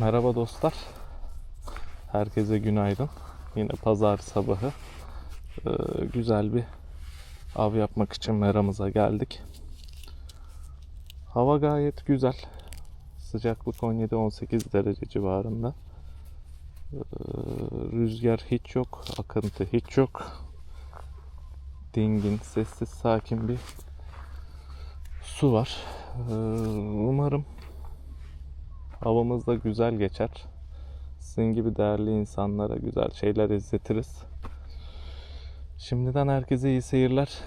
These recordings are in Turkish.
Merhaba dostlar. Herkese günaydın. Yine pazar sabahı. Ee, güzel bir av yapmak için meramıza geldik. Hava gayet güzel. Sıcaklık 17-18 derece civarında. Ee, rüzgar hiç yok, akıntı hiç yok. Dingin, sessiz, sakin bir su var. Ee, umarım havamız da güzel geçer. Sizin gibi değerli insanlara güzel şeyler izletiriz. Şimdiden herkese iyi seyirler.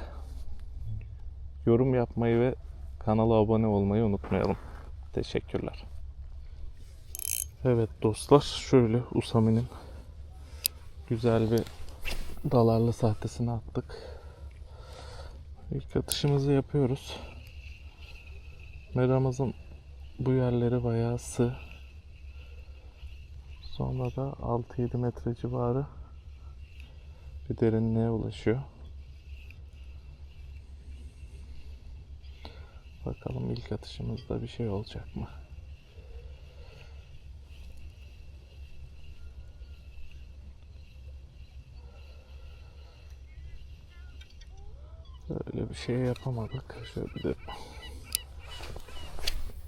Yorum yapmayı ve kanala abone olmayı unutmayalım. Teşekkürler. Evet dostlar şöyle Usami'nin güzel bir dalarlı sahtesini attık. İlk atışımızı yapıyoruz. Meramızın bu yerleri bayağı sığ. Sonra da 6-7 metre civarı bir derinliğe ulaşıyor. Bakalım ilk atışımızda bir şey olacak mı? Öyle bir şey yapamadık. Şöyle bir de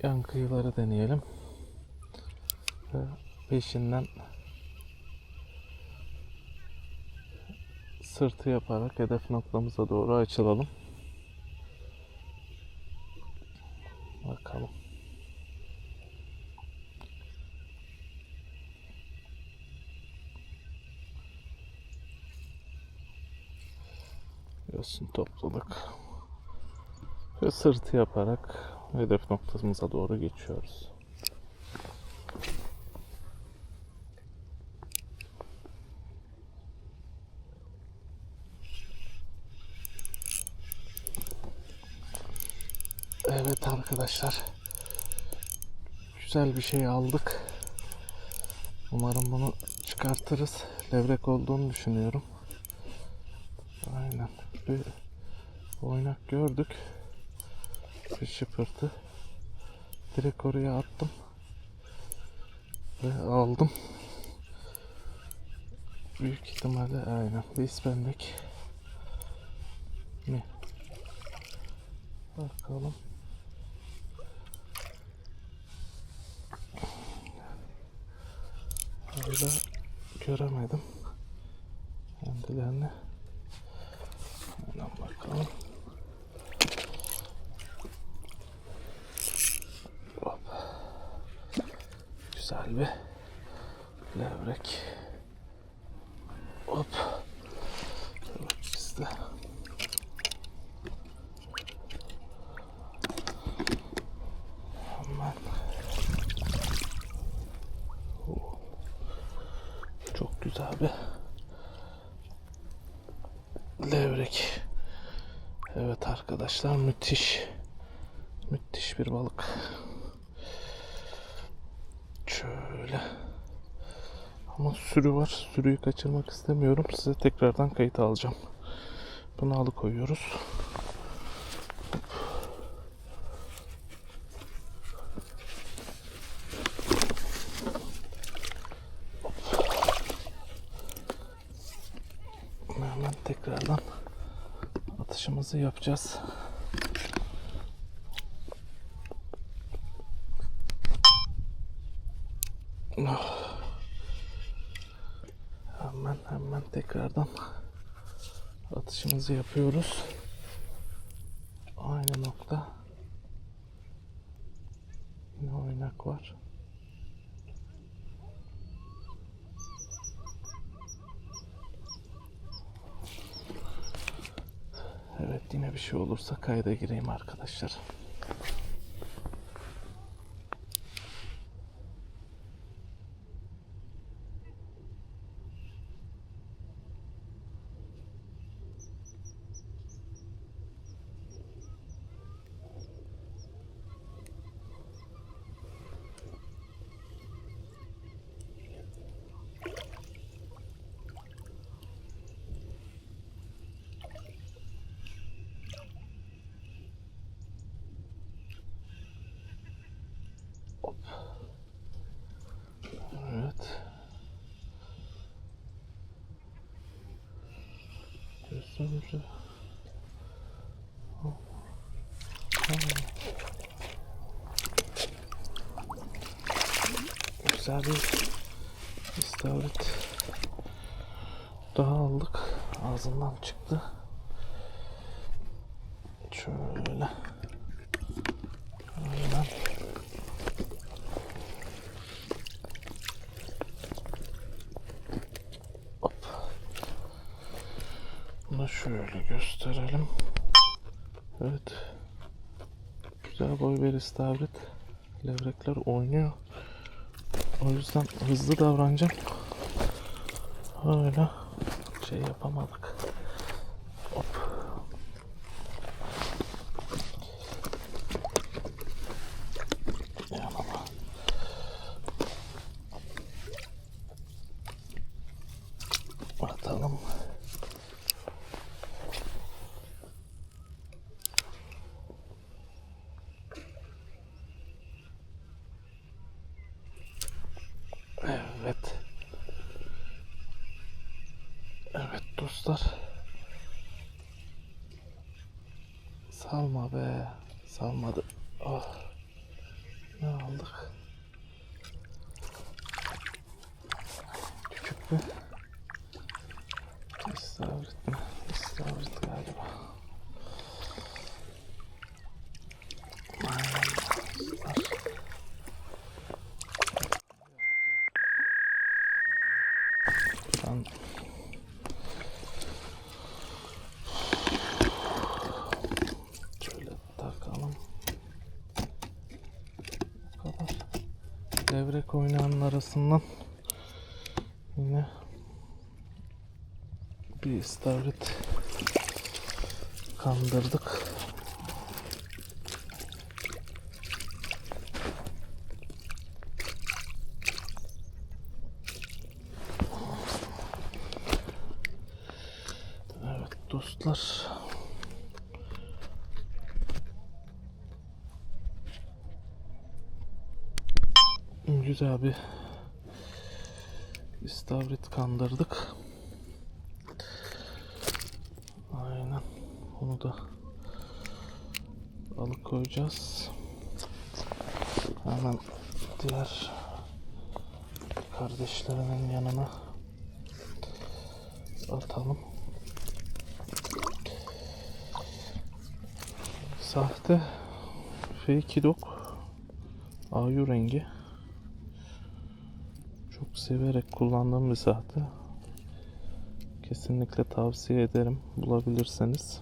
yan kıyıları deneyelim. Ve peşinden sırtı yaparak hedef noktamıza doğru açılalım. Bakalım. Yosun topladık. Ve sırtı yaparak hedef noktamıza doğru geçiyoruz. Evet arkadaşlar. Güzel bir şey aldık. Umarım bunu çıkartırız. Levrek olduğunu düşünüyorum. Aynen. Bir oynak gördük. Bir şıpırtı. Direkt oraya attım. Ve aldım. Büyük ihtimalle aynen. Bir ispendek. Mi? Bakalım. Hala göremedim. Kendilerini. Hemen bakalım. Güzel bir levrek. Hop. Evet bizde. Hemen. Çok güzel bir levrek. Evet arkadaşlar müthiş. Müthiş bir balık. Şöyle. Ama sürü var. Sürüyü kaçırmak istemiyorum. Size tekrardan kayıt alacağım. Bunu alıkoyuyoruz. Hemen tekrardan atışımızı yapacağız. Oh. Hemen hemen tekrardan atışımızı yapıyoruz. Aynı nokta. Yine oynak var. Evet yine bir şey olursa kayda gireyim arkadaşlar. Öbürü. Güzel bir istavrit daha aldık. Ağzından çıktı. Şöyle. Aynen. Hop. Bunu şöyle gösterelim. Evet. Güzel boy ver istavrit. Levrekler oynuyor. O yüzden hızlı davranacağım. Öyle şey yapamadık. Hop. Yanıma. Atalım. Evet. Evet dostlar. Salma be. Salmadı. Oh. Ne aldık? Küçük bir istavrit mi? İstavrit galiba. Aynen dostlar. Ben şöyle takalım. Bu kadar. Levrek oynayanlar arasından yine bir istavrit kandırdık. Evet dostlar. Güzel bir istavrit kandırdık. Aynen. Onu da alıkoyacağız. Hemen diğer kardeşlerinin yanına atalım. Sahte fake dog ayu rengi. Çok severek kullandığım bir sahte. Kesinlikle tavsiye ederim bulabilirseniz.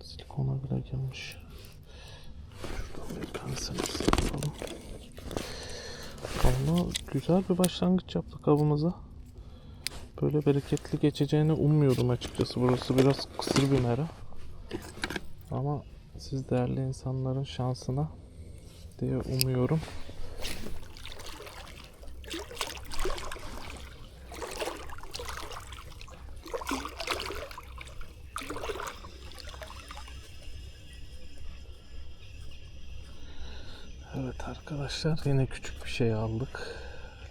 Silikona bile girmiş. Şuradan bir kanserimizi yapalım. Ama güzel bir başlangıç yaptık avımıza. Böyle bereketli geçeceğini ummuyordum açıkçası. Burası biraz kısır bir mera. Ama siz değerli insanların şansına diye umuyorum. Evet arkadaşlar yine küçük bir şey aldık.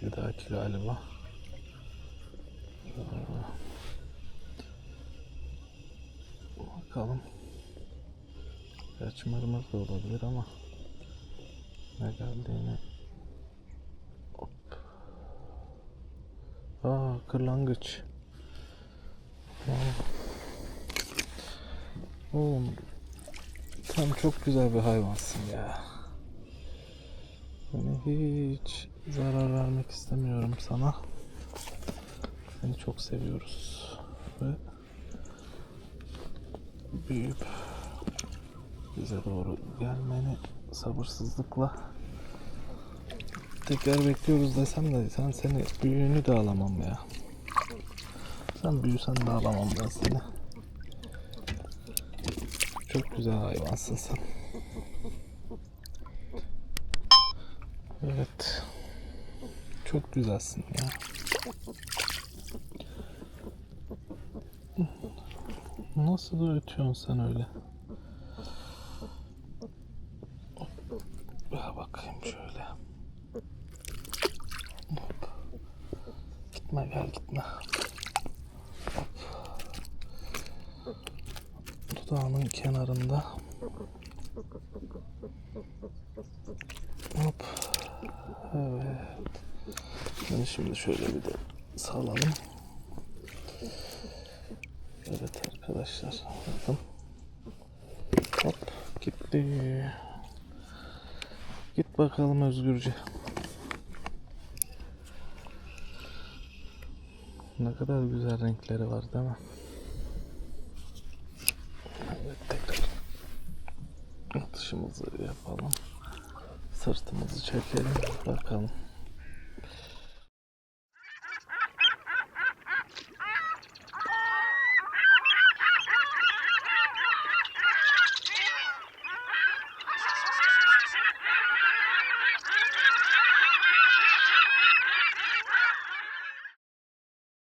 Bir dahaki galiba. Ee, Bakalım. Gerçi mırmır da olabilir ama ne Hop. Aa kırlangıç. Oğlum sen çok güzel bir hayvansın ya. Hani hiç zarar vermek istemiyorum sana. Seni çok seviyoruz. Ve büyüyüp bize doğru gelmeni sabırsızlıkla tekrar bekliyoruz desem de sen seni büyüğünü de alamam ya. Sen büyüsen de alamam ben seni. Çok güzel hayvansın sen. Evet. Çok güzelsin ya. Nasıl da ötüyorsun sen öyle? Gitme gel gitme. Dudağının kenarında. Hop. Evet. Yani şimdi şöyle bir de salalım. Evet arkadaşlar. Bakın. Hop gitti. Git bakalım özgürce. Ne kadar güzel renkleri var değil mi? Evet tekrar atışımızı yapalım. Sırtımızı çekelim. Bakalım.